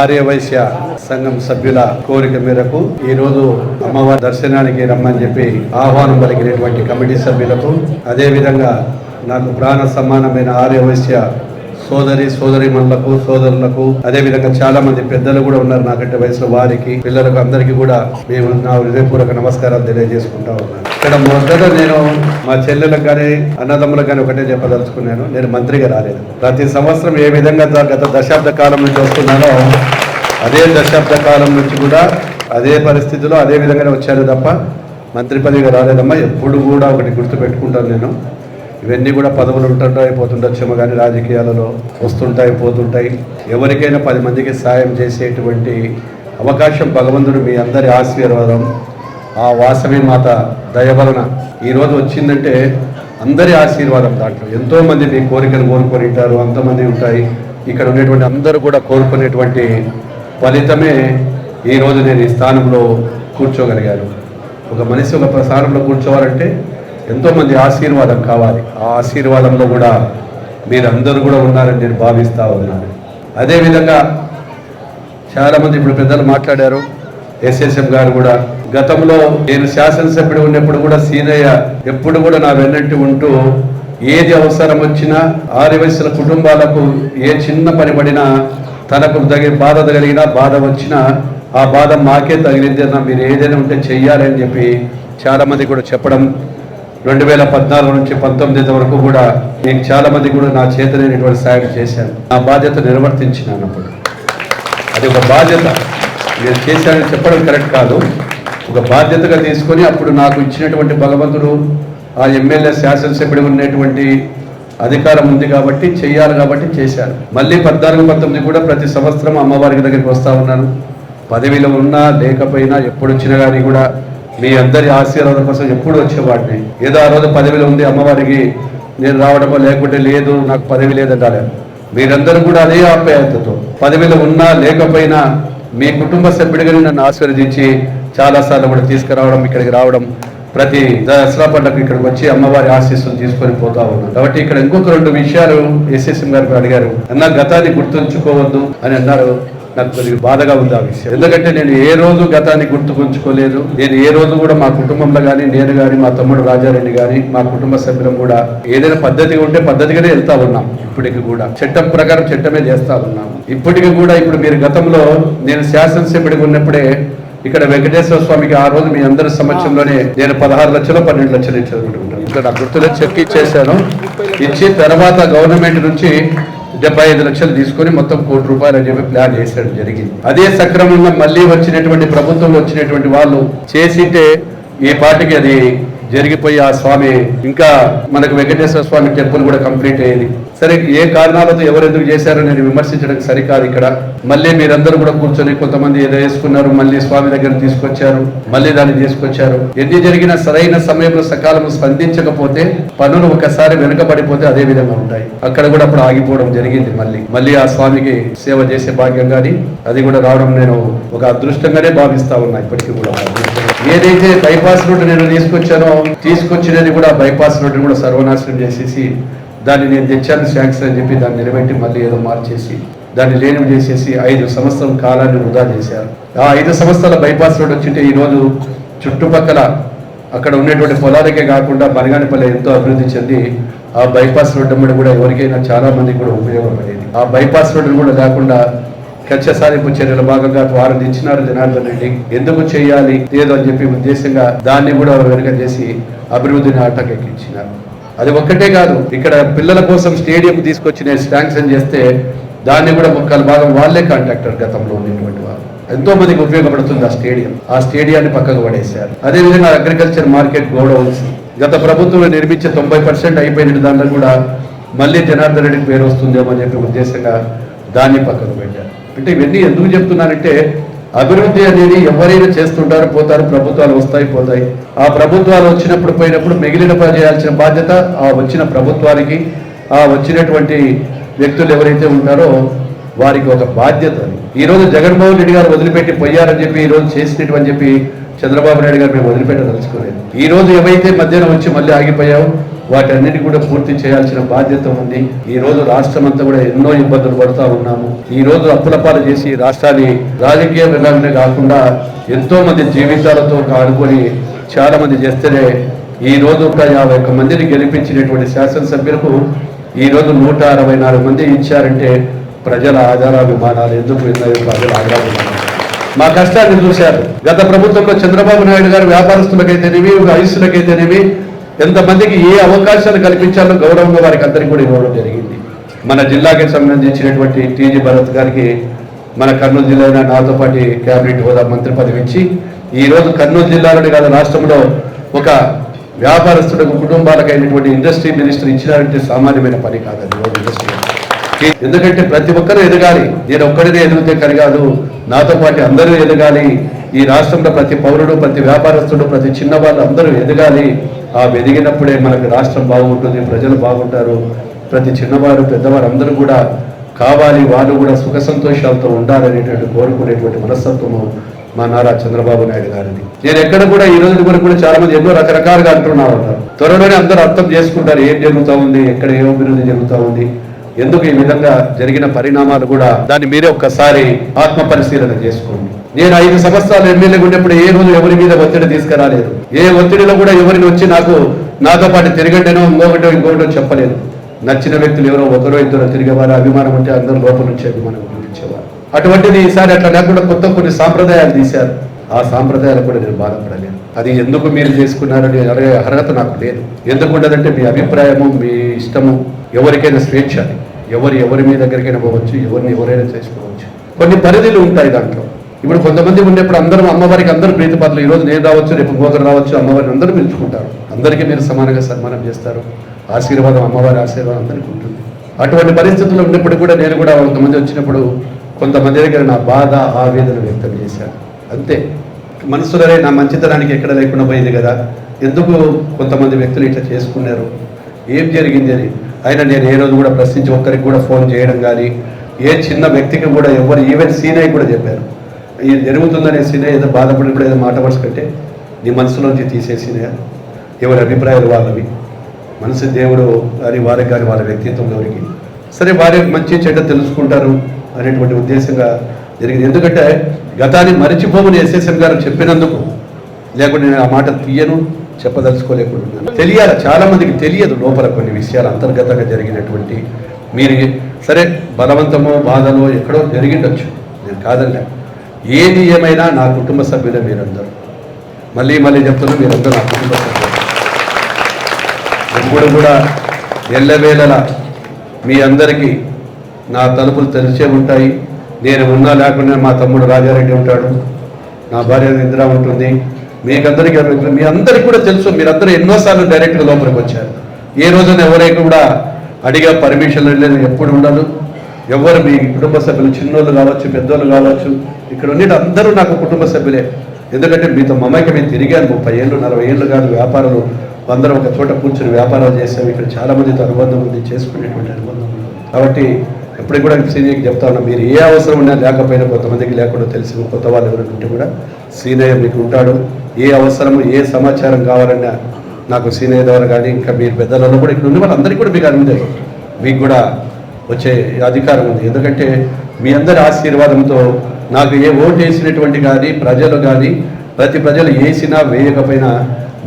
ఆర్యవైశ్య సంఘం సభ్యుల కోరిక మేరకు ఈ రోజు అమ్మవారి దర్శనానికి రమ్మని చెప్పి ఆహ్వానం పలికినటువంటి కమిటీ సభ్యులకు అదేవిధంగా నాకు ప్రాణ సమానమైన ఆర్యవైశ్య సోదరి సోదరిమణులకు సోదరులకు అదేవిధంగా చాలా మంది పెద్దలు కూడా ఉన్నారు నాకంటే వయసులో వారికి పిల్లలకు అందరికీ కూడా మేము నా హృదయపూర్వక నమస్కారాలు తెలియజేసుకుంటా ఉన్నాను. ఇక్కడ మొదట నేను మా చెల్లెలకు కానీ అన్నదమ్ములకు కానీ ఒకటే చెప్పదలుచుకున్నాను. నేను మంత్రిగా రాలేదు. ప్రతి సంవత్సరం ఏ విధంగా గత దశాబ్ద కాలం నుంచి వస్తున్నానో అదే దశాబ్ద కాలం నుంచి కూడా అదే పరిస్థితిలో అదే విధంగానే వచ్చాను తప్ప మంత్రి పదవిగా రాలేదమ్మా. ఎప్పుడు కూడా ఒకటి గుర్తు పెట్టుకుంటాను నేను. ఇవన్నీ కూడా పదవులు ఉంటుంటాయి పోతుండొచ్చేమో కానీ రాజకీయాలలో వస్తుంటాయి పోతుంటాయి. ఎవరికైనా పది మందికి సాయం చేసేటువంటి అవకాశం భగవంతుడు మీ అందరి ఆశీర్వాదం. ఆ వాసవి మాత దయవలన ఈరోజు వచ్చిందంటే అందరి ఆశీర్వాదం దాంట్లో. ఎంతోమంది మీ కోరికలు కోరుకొని ఉంటారు అంతమంది ఉంటాయి. ఇక్కడ ఉండేటువంటి అందరూ కూడా కోరుకునేటువంటి ఫలితమే ఈరోజు నేను ఈ స్థానంలో కూర్చోగలిగాను. ఒక మనిషి ఒక స్థానంలో కూర్చోవాలంటే ఎంతోమంది ఆశీర్వాదం కావాలి. ఆ ఆశీర్వాదంలో కూడా మీరందరూ కూడా ఉన్నారని నేను భావిస్తూ ఉన్నాను. అదేవిధంగా చాలామంది ఇప్పుడు పెద్దలు మాట్లాడారు. ఎస్ఎస్ఎం గారు కూడా గతంలో నేను శాసనసభ్యుడు ఉన్నప్పుడు కూడా సీనయ్య ఎప్పుడు కూడా నా వెన్నట్టు ఉంటూ ఏది అవసరం వచ్చినా ఆదివాసుల కుటుంబాలకు ఏ చిన్న పని పడినా తనకు తగిన బాధ కలిగినా బాధ వచ్చినా ఆ బాధ మాకే తగిలింది అన్న మీరు ఏదైనా ఉంటే చెయ్యాలని చెప్పి చాలామంది కూడా చెప్పడం రెండు వేల పద్నాలుగు నుంచి పంతొమ్మిది వరకు కూడా నేను చాలామంది కూడా నా చేతనైనటువంటి సాయం చేశాను. నా బాధ్యత నిర్వర్తించినాను అప్పుడు. అది ఒక బాధ్యత. నేను చేశానని చెప్పడం కరెక్ట్ కాదు. ఒక బాధ్యతగా తీసుకొని అప్పుడు నాకు ఇచ్చినటువంటి భగవంతుడు ఆ ఎమ్మెల్యే శాసనసభ్యుడు ఉన్నటువంటి అధికారం ఉంది కాబట్టి చెయ్యాలి కాబట్టి చేశాను. మళ్ళీ పద్నాలుగు పంతొమ్మిది కూడా ప్రతి సంవత్సరం అమ్మవారికి దగ్గరికి వస్తూ ఉన్నాను. పదవిలో ఉన్నా లేకపోయినా ఎప్పుడు వచ్చినా కానీ కూడా మీ అందరి ఆశీర్వాదం కోసం ఎప్పుడు వచ్చేవాడిని. ఏదో ఆ రోజు పదవిలో ఉంది అమ్మవారికి నేను రావడమో లేకుంటే లేదు నాకు పదవి లేదంటారు. మీరందరూ కూడా అదే ఆప్యాయతతో పదవిలో ఉన్నా లేకపోయినా మీ కుటుంబ సభ్యుడిగా నన్ను ఆశీర్వదించి చాలాసార్లు కూడా తీసుకురావడం ఇక్కడికి రావడం ప్రతి దసరా పండుగ ఇక్కడికి వచ్చి అమ్మవారి ఆశీస్సులు తీసుకొని పోతా ఉన్నాం కాబట్టి ఇక్కడ ఇంకొక రెండు విషయాలు ఎస్ఎస్ఎం గారు అడిగారు. అన్న గతాన్ని గుర్తుంచుకోవద్దు అని అన్నారు. నాకు కొద్దిగా బాధగా ఉంది ఆ విషయం. ఎందుకంటే నేను ఏ రోజు గతాన్ని గుర్తుకుంచుకోలేదు నేను ఏ రోజు కూడా మా కుటుంబంలో కానీ నేను కానీ మా తమ్ముడు రాజారెడ్డి కానీ మా కుటుంబ సభ్యులం కూడా ఏదైనా పద్ధతిగా ఉంటే పద్ధతిగానే వెళ్తా ఉన్నాం ఇప్పటికి కూడా. చట్టం ప్రకారం చట్టమే చేస్తా ఉన్నాం. ఇప్పటికి కూడా ఇప్పుడు మీరు గతంలో నేను శాసనసభ్యుడికి ఉన్నప్పుడే ఇక్కడ వెంకటేశ్వర స్వామికి ఆ రోజు మీ అందరి సమక్షంలోనే నేను పదహారు లక్షలు పన్నెండు లక్షలు ఇచ్చాను ఇక్కడ నా గుర్తులో చెక్ ఇచ్చేసాను ఇచ్చి తర్వాత గవర్నమెంట్ నుంచి డెబ్బై ఐదు లక్షలు తీసుకొని మొత్తం కోటి రూపాయలు అని చెప్పి ప్లాన్ చేసేయడం జరిగింది. అదే సక్రమంగా మళ్ళీ వచ్చినటువంటి ప్రభుత్వంలో వచ్చినటువంటి వాళ్ళు చేసింటే ఈ పాటికి అది జరిగిపోయి ఆ స్వామి ఇంకా మనకు వెంకటేశ్వర స్వామి టెంపుల్ కూడా కంప్లీట్ అయ్యింది. సరే ఏ కారణాలతో ఎవరు ఎందుకు చేశారో నేను విమర్శించడం సరికాదు ఇక్కడ. మళ్ళీ మీరందరూ కూడా కూర్చొని కొంతమంది ఏదో వేసుకున్నారు మళ్ళీ స్వామి దగ్గర తీసుకొచ్చారు మళ్ళీ దాన్ని తీసుకొచ్చారు. ఎన్ని జరిగినా సరైన సమయంలో సకాలం స్పందించకపోతే పనులు ఒకసారి వెనుకబడిపోతే అదే విధంగా ఉంటాయి. అక్కడ కూడా అప్పుడు ఆగిపోవడం జరిగింది మళ్ళీ. మళ్ళీ ఆ స్వామికి సేవ చేసే భాగ్యం కానీ అది కూడా రావడం నేను ఒక అదృష్టంగానే భావిస్తా ఉన్నా ఇప్పటికీ కూడా. ఏదైతే బైపాస్ రోడ్డు నేను తీసుకొచ్చానో తీసుకొచ్చినది కూడా బైపాస్ రోడ్డు కూడా సర్వనాశనం చేసేసి దాన్ని నేను తెచ్చాను శాంక్షన్ అని చెప్పి దాన్ని నిలబెట్టి మళ్ళీ ఏదో మార్చేసి దాన్ని లేనివి చేసేసి ఐదు సంవత్సరం కాలాన్ని వృధా చేశారు. ఆ ఐదు సంవత్సరాల బైపాస్ రోడ్ వచ్చింటే ఈరోజు చుట్టుపక్కల అక్కడ ఉన్నటువంటి పొలాలకే కాకుండా బనగానిపల్లి ఎంతో అభివృద్ధి చెంది ఆ బైపాస్ రోడ్డు మీద కూడా ఎవరికైనా చాలా మందికి కూడా ఉపయోగపడేది ఆ బైపాస్ రోడ్డు కూడా కాకుండా కక్ష సాధింపు చర్యల భాగంగా వారు ఇచ్చినారు జనార్దన్ రెడ్డి. ఎందుకు చేయాలి? ఏదో అని చెప్పి ఉద్దేశంగా దాన్ని కూడా వెనుక చేసి అభివృద్ధిని ఆటకెక్కించినారు. అది ఒక్కటే కాదు ఇక్కడ పిల్లల కోసం స్టేడియం తీసుకొచ్చిన శాంక్షన్ చేస్తే దాన్ని కూడా ముక్కల భాగం వాళ్ళే కాంట్రాక్టర్ గతంలో ఉన్నటువంటి వారు. ఎంతో మందికి ఉపయోగపడుతుంది ఆ స్టేడియం. ఆ స్టేడియాన్ని పక్కకు పడేశారు. అదేవిధంగా అగ్రికల్చర్ మార్కెట్ గోడౌన్స్ గత ప్రభుత్వం నిర్మించే తొంభై పర్సెంట్ అయిపోయిన దాంట్లో కూడా మళ్ళీ జనార్దన్ రెడ్డికి పేరు వస్తుందేమో అని చెప్పి ఉద్దేశంగా దాన్ని పక్కకు పెట్టారు. అంటే ఇవన్నీ ఎందుకు చెప్తున్నానంటే అభివృద్ధి అనేది ఎవరైనా చేస్తుంటారు పోతారు ప్రభుత్వాలు వస్తాయి పోతాయి. ఆ ప్రభుత్వాలు వచ్చినప్పుడు పోయినప్పుడు మిగిలిన పని చేయాల్సిన బాధ్యత ఆ వచ్చిన ప్రభుత్వానికి ఆ వచ్చినటువంటి వ్యక్తులు ఎవరైతే ఉంటారో వారికి ఒక బాధ్యత ఈరోజు ఈ రోజు జగన్మోహన్ రెడ్డి గారు వదిలిపెట్టి పోయారని చెప్పి ఈ రోజు చేసినట్టు అని చెప్పి చంద్రబాబు నాయుడు గారు మేము వదిలిపెట్టదలుచుకోలేదు. ఈ రోజు ఏవైతే మధ్యాహ్నం వచ్చి మళ్ళీ ఆగిపోయావు వాటన్నిటి కూడా పూర్తి చేయాల్సిన బాధ్యత ఉంది. ఈ రోజు రాష్ట్రం అంతా కూడా ఎన్నో ఇబ్బందులు పడుతూ ఉన్నాము. ఈ రోజు అప్పులపాలు చేసి రాష్ట్రాన్ని రాజకీయ విధానమే కాకుండా ఎంతో మంది జీవితాలతో ఆడుకొని చాలా మంది చేస్తేనే ఈ రోజు ఒక యాభై ఒక్క మందిని గెలిపించినటువంటి శాసనసభ్యులకు ఈ రోజు నూట అరవై నాలుగు మంది ఇచ్చారంటే ప్రజల ఆధారాభిమానాలు ఎందుకు ఉన్నాయి ప్రజల ఆధారాభిమానాలు. మా కష్టాన్ని చూశారు. గత ప్రభుత్వంలో చంద్రబాబు నాయుడు గారు ఒక వయసులకైతేనేవి ఎంతమందికి ఏ అవకాశాలు కల్పించాలో గౌరవంగా వారికి అందరికీ కూడా ఇవ్వడం జరిగింది. మన జిల్లాకి సంబంధించినటువంటి టీజీ భరత్ గారికి మన కర్నూలు జిల్లా నాతో పాటు కేబినెట్ హోదా మంత్రి పదవి ఇచ్చి ఈ రోజు కర్నూలు జిల్లాలోనే కాదు రాష్ట్రంలో ఒక వ్యాపారస్తులకు కుటుంబాలకు అయినటువంటి ఇండస్ట్రీ మినిస్టర్ ఇచ్చినారంటే సామాన్యమైన పని కాదు అది రోడ్ ఇండస్ట్రీ. ఎందుకంటే ప్రతి ఒక్కరూ ఎదగాలి. నేను ఒక్కడినే ఎదిగితే కరిగాదు నాతో పాటు అందరూ ఎదగాలి. ఈ రాష్ట్రంలో ప్రతి పౌరుడు ప్రతి వ్యాపారస్తుడు ప్రతి చిన్నవాళ్ళు అందరూ ఎదగాలి. ఆ ఎదిగినప్పుడే మనకు రాష్ట్రం బాగుంటుంది ప్రజలు బాగుంటారు. ప్రతి చిన్నవారు పెద్దవారు అందరూ కూడా కావాలి వాళ్ళు కూడా సుఖ సంతోషాలతో ఉండాలనేటువంటి కోరుకునేటువంటి మనస్తత్వము మా నారా చంద్రబాబు నాయుడు గారిది. నేను ఎక్కడ కూడా ఈ రోజు వరకు కూడా చాలా మంది ఎన్నో రకరకాలుగా అంటున్నారు త్వరలోనే అందరూ అర్థం చేసుకుంటారు ఏం జరుగుతూ ఉంది ఎక్కడ ఏ అభివృద్ధి జరుగుతూ ఉంది ఎందుకు ఈ విధంగా జరిగిన పరిణామాలు కూడా దాన్ని మీరే ఒక్కసారి ఆత్మ పరిశీలన చేసుకోండి. నేను ఐదు సంవత్సరాలు ఎమ్మెల్యేగా ఉన్నప్పుడు ఏ రోజు ఎవరి మీద ఒత్తిడి తీసుకురాలేదు. ఏ ఒత్తిడిలో కూడా ఎవరిని వచ్చి నాకు నాతో పాటు తిరగండినో ఇంకొకటో ఇంకొకటో చెప్పలేదు. నచ్చిన వ్యక్తులు ఎవరో ఒకరో ఇద్దరు తిరిగేవారు అభిమానం ఉంటే అందరూ లోపల నుంచి అభిమానం చూపించేవారు అటువంటిది ఈసారి అట్లా లేకుండా కొత్త కొన్ని సాంప్రదాయాలు తీశారు. ఆ సాంప్రదాయాలు కూడా నేను బాధపడలేను అది ఎందుకు మీరు చేసుకున్నారని అడిగే అర్హత నాకు లేదు. ఎందుకు ఉండదంటే మీ అభిప్రాయము మీ ఇష్టము ఎవరికైనా స్వేచ్ఛ ఎవరు ఎవరి మీ దగ్గరికైనా పోవచ్చు ఎవరిని ఎవరైనా చేసుకోవచ్చు. కొన్ని పరిధులు ఉంటాయి దాంట్లో. ఇప్పుడు కొంతమంది ఉండేప్పుడు అందరం అమ్మవారికి అందరూ ప్రీతిపాత్రలు. ఈ రోజు నేను రావచ్చు రేపు ఇంకొకరు రావచ్చు అమ్మవారిని అందరూ పిలుచుకుంటారు. అందరికీ మీరు సమానంగా సన్మానం చేస్తారు. ఆశీర్వాదం అమ్మవారి ఆశీర్వాదం అందరికీ ఉంటుంది. అటువంటి పరిస్థితుల్లో ఉన్నప్పుడు కూడా నేను కూడా కొంతమంది వచ్చినప్పుడు కొంతమంది దగ్గర నా బాధ ఆవేదన వ్యక్తం చేశాను. అంతే. మనసులోనే నా మంచితనానికి ఎక్కడ లేకుండా పోయింది కదా. ఎందుకు కొంతమంది వ్యక్తులు ఇట్లా చేసుకున్నారు? ఏం జరిగింది అని అయినా నేను ఏ రోజు కూడా ప్రశ్నించి ఒక్కరికి కూడా ఫోన్ చేయడం కానీ ఏ చిన్న వ్యక్తికి కూడా ఎవరు ఈవెన్ సీనయ్య కూడా చెప్పారు. ఇది జరుగుతుందనే సీనయ్య ఏదో బాధపడినప్పుడు ఏదో మాట వరుస నీ మనసులోంచి తీసేసినయా ఎవరి అభిప్రాయాలు వాళ్ళవి. మనసు దేవుడు అని వారికి కానీ వాళ్ళ వ్యక్తిత్వం ఎవరికి. సరే వారి మంచి చెడ్డ తెలుసుకుంటారు అనేటువంటి ఉద్దేశంగా జరిగింది. ఎందుకంటే గతాన్ని మరిచిపోమని ఎస్ఎస్ఎం గారు చెప్పినందుకు లేకుంటే నేను ఆ మాట తీయను చెప్పదలుచుకోలేకుండా తెలియాలి చాలా మందికి తెలియదు లోపల కొన్ని విషయాలు అంతర్గతంగా జరిగినటువంటి. మీరు సరే బలవంతమో బాధలో ఎక్కడో జరిగిండొచ్చు. నేను కాదన్నా ఏది ఏమైనా నా కుటుంబ సభ్యులే మీరందరూ. మళ్ళీ మళ్ళీ చెప్తున్నా మీరందరూ నా కుటుంబ సభ్యులు. ఎప్పుడు కూడా ఎల్లవేళలా మీ అందరికీ నా తలుపులు తెరిచే ఉంటాయి. నేను ఉన్నా లేకుండా మా తమ్ముడు రాజారెడ్డి ఉంటాడు. నా భార్య నిద్ర ఉంటుంది. మీకందరికీ మీ అందరికీ కూడా తెలుసు మీరందరూ ఎన్నోసార్లు డైరెక్ట్గా లోపలికి వచ్చారు. ఏ రోజున ఎవరైనా కూడా అడిగా పర్మిషన్ లేదు ఎప్పుడు ఉండదు ఎవరు మీ కుటుంబ సభ్యులు చిన్నోళ్ళు కావచ్చు పెద్దోళ్ళు కావచ్చు ఇక్కడ ఉండేటి అందరూ నాకు కుటుంబ సభ్యులే. ఎందుకంటే మీతో మమ్మకి మేము తిరిగాను ముప్పై ఏళ్ళు నలభై ఏళ్ళు కాదు వ్యాపారాలు. అందరం ఒక చోట కూర్చొని వ్యాపారాలు చేసాము ఇక్కడ చాలా మందితో అనుబంధం ఉంది చేసుకునేటువంటి అనుబంధం కాబట్టి ఎప్పుడు కూడా సీనియర్కి చెప్తా ఉన్నా మీరు ఏ అవసరం ఉన్నా లేకపోయినా కొంతమందికి లేకుండా తెలిసిన కొత్త వాళ్ళు ఎవరైనా ఉంటే కూడా సీనియర్ మీకు ఉంటాడు. ఏ అవసరము ఏ సమాచారం కావాలన్నా నాకు సీనియర్ ద్వారా కానీ ఇంకా మీరు పెద్దలలో కూడా ఇక్కడ ఉన్న వాళ్ళందరికీ కూడా మీకు అందరూ మీకు కూడా వచ్చే అధికారం ఉంది. ఎందుకంటే మీ అందరి ఆశీర్వాదంతో నాకు ఏ ఓటు వేసినటువంటి కానీ ప్రజలు కానీ ప్రతి ప్రజలు వేసినా వేయకపోయినా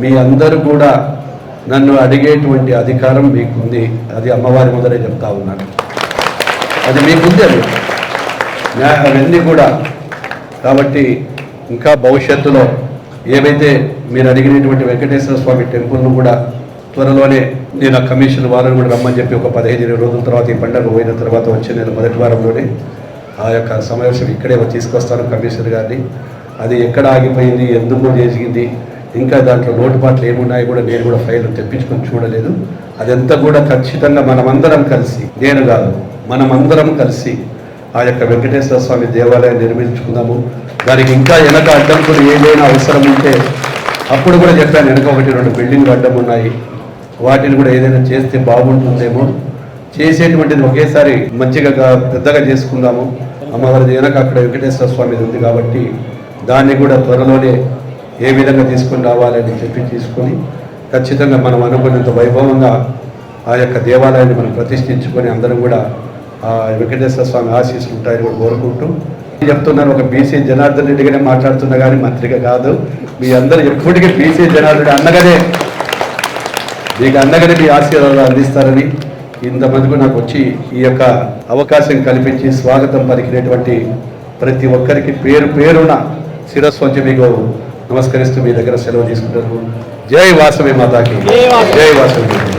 మీ అందరూ కూడా నన్ను అడిగేటువంటి అధికారం మీకుంది. అది అమ్మవారి ముందరే చెప్తా ఉన్నాను. అది మీకుంది అది. న్యాయ అవన్నీ కూడా. కాబట్టి ఇంకా భవిష్యత్తులో ఏవైతే మీరు అడిగినటువంటి వెంకటేశ్వర స్వామి టెంపుల్ను కూడా త్వరలోనే నేను ఆ కమిషన్ వారిని కూడా రమ్మని చెప్పి ఒక పదిహేను ఇరవై రోజుల తర్వాత ఈ పండుగ పోయిన తర్వాత వచ్చి నేను మొదటి వారంలోనే ఆ యొక్క సమావేశం ఇక్కడే తీసుకొస్తాను కమిషనర్ గారిని. అది ఎక్కడ ఆగిపోయింది ఎందుకు చేసింది ఇంకా దాంట్లో లోటుపాట్లు ఏమున్నాయో కూడా నేను కూడా ఫైల్ తెప్పించుకొని చూడలేదు. అదంతా కూడా ఖచ్చితంగా మనమందరం కలిసి నేను కాదు మనమందరం కలిసి ఆ యొక్క వెంకటేశ్వర స్వామి దేవాలయం నిర్మించుకుందాము. దానికి ఇంకా వెనక అడ్డంకులు ఏదైనా అవసరం ఉంటే అప్పుడు కూడా చెప్పాను వెనక ఒకటి రెండు బిల్డింగ్లు అడ్డం ఉన్నాయి. వాటిని కూడా ఏదైనా చేస్తే బాగుంటుందేమో. చేసేటువంటిది ఒకేసారి మంచిగా పెద్దగా చేసుకుందాము. అమ్మవారి వెనక అక్కడ వెంకటేశ్వర స్వామి ఉంది కాబట్టి దాన్ని కూడా త్వరలోనే ఏ విధంగా తీసుకొని రావాలని చెప్పి తీసుకొని ఖచ్చితంగా మనం అనుకున్నంత వైభవంగా ఆ యొక్క దేవాలయాన్ని మనం ప్రతిష్ఠించుకొని అందరం కూడా ఆ వెంకటేశ్వర స్వామి ఆశీస్సులు ఉంటాయని కూడా కోరుకుంటూ చెప్తున్నారు. ఒక బీసీ జనార్దన్ రెడ్డిగానే మాట్లాడుతున్నా కానీ మంత్రిగా కాదు. మీ అందరూ ఎప్పటికీ బీసీ జనార్దన్ అన్నగానే మీకు మీ ఆశీర్వాదాలు అందిస్తారని ఇంతమందికి నాకు వచ్చి ఈ యొక్క అవకాశం కల్పించి స్వాగతం పలికినటువంటి ప్రతి ఒక్కరికి పేరు పేరున శిరస్సు వంచి మీకు నమస్కరిస్తూ మీ దగ్గర సెలవు తీసుకుంటారు. జై వాసవి మాతాకి. జై వాసవి.